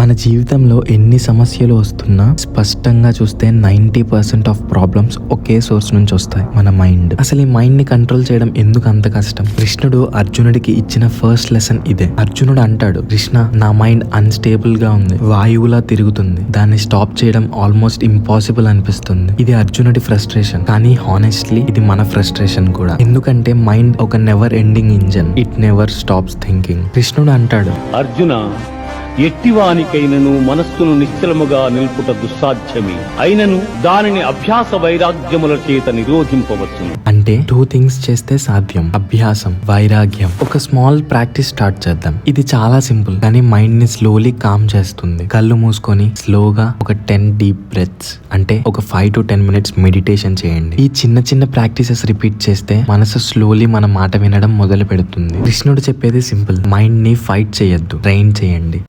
మన జీవితంలో ఎన్ని సమస్యలు వస్తున్నా స్పష్టంగా చూస్తే నైన్టీ పర్సెంట్ ఆఫ్ ప్రాబ్లమ్స్ ఒకే సోర్స్ నుంచి వస్తాయి మన మైండ్. అసలు ఈ మైండ్ని కంట్రోల్ చేయడం ఎందుకు అంత కష్టం? కృష్ణుడు అర్జునుడికి ఇచ్చిన ఫస్ట్ లెసన్ ఇదే. అర్జునుడు అంటాడు కృష్ణ నా మైండ్ అన్స్టేబుల్గా ఉంది. వాయువులా తిరుగుతుంది. దాన్ని స్టాప్ చేయడం ఆల్మోస్ట్ ఇంపాసిబుల్ అనిపిస్తుంది. ఇది అర్జునుడి ఫ్రస్ట్రేషన్ కానీ హానెస్ట్లీ ఇది మన ఫ్రస్ట్రేషన్ కూడా. ఎందుకంటే మైండ్ ఒక never ending engine it never stops thinking కృష్ణుడు అంటాడు అర్జున? ఎట్టివానికైనను మనస్సును నిశ్చలముగా నిల్పుట దుస్సాధ్యమే. అయినను దానిని అభ్యాస వైరాగ్యముల చేత నిరోధింపవచ్చును. అంటే టూ థింగ్స్ చేస్తే సాధ్యం. అభ్యాసం వైరాగ్యం. ఒక స్మాల్ ప్రాక్టీస్ స్టార్ట్ చేద్దాం. ఇది చాలా సింపుల్ కానీ మైండ్ని స్లోలీ కామ్ చేస్తుంది. కళ్ళు మూసుకొని స్లోగా ఒక టెన్ డీప్ బ్రెత్స్ అంటే ఒక five to ten minutes meditation చేయండి. ఈ చిన్న చిన్న ప్రాక్టీసెస్ రిపీట్ చేస్తే మనసు స్లోలీ మన మాట వినడం మొదలు పెడుతుంది కృష్ణుడు చెప్పేది సింపుల్ మైండ్ని ఫైట్ చేయొద్దు ట్రైన్ చేయండి.